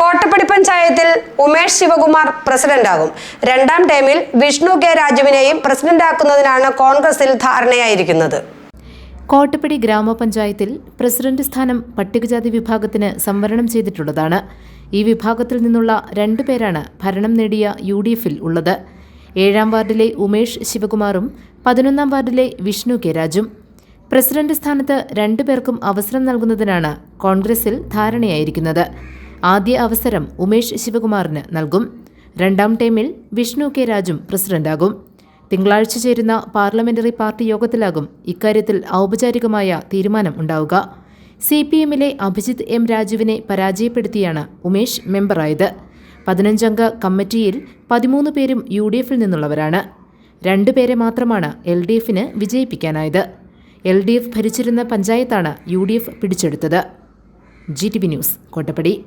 കോട്ടപ്പടി പഞ്ചായത്തിൽ ഉമേഷ് ശിവകുമാർ പ്രസിഡന്റാകും. രണ്ടാം ടേമിൽ വിഷ്ണു കെ രാജുവിനെയും പ്രസിഡന്റാക്കുന്നതിനാണ് കോൺഗ്രസിൽ ധാരണയായിരിക്കുന്നത്. കോട്ടപ്പടി ഗ്രാമപഞ്ചായത്തിൽ പ്രസിഡന്റ് സ്ഥാനം പട്ടികജാതി വിഭാഗത്തിന് സംവരണം ചെയ്തിട്ടുള്ളതാണ്. ഈ വിഭാഗത്തിൽ നിന്നുള്ള രണ്ടു പേരാണ് ഭരണം നേടിയ യു ഡി എഫിൽ ഉള്ളത്. ഏഴാം വാർഡിലെ ഉമേഷ് ശിവകുമാറും പതിനൊന്നാം വാർഡിലെ വിഷ്ണു കെ രാജും. പ്രസിഡന്റ് സ്ഥാനത്ത് രണ്ടു പേർക്കും അവസരം നൽകുന്നതിനാണ് കോൺഗ്രസിൽ ധാരണയായിരിക്കുന്നത്. ആദ്യ അവസരം ഉമേഷ് ശിവകുമാറിന് നൽകും. രണ്ടാം ടൈമിൽ വിഷ്ണു കെ രാജും പ്രസിഡന്റാകും. തിങ്കളാഴ്ച ചേരുന്ന പാർലമെന്ററി പാർട്ടി യോഗത്തിലാകും ഇക്കാര്യത്തിൽ ഔപചാരികമായ തീരുമാനം ഉണ്ടാവുക. സി പി എമ്മിലെ അഭിജിത്ത് എം രാജുവിനെ പരാജയപ്പെടുത്തിയാണ് ഉമേഷ് മെമ്പറായത്. പതിനഞ്ചംഗ കമ്മിറ്റിയിൽ പതിമൂന്ന് പേരും യു ഡി എഫിൽ നിന്നുള്ളവരാണ്. രണ്ടു പേരെ മാത്രമാണ് എൽ ഡി എഫിന് വിജയിപ്പിക്കാനായത്. എൽ ഡി എഫ് ഭരിച്ചിരുന്ന പഞ്ചായത്താണ് യു ഡി എഫ് പിടിച്ചെടുത്തത്. G T B news Kottappady.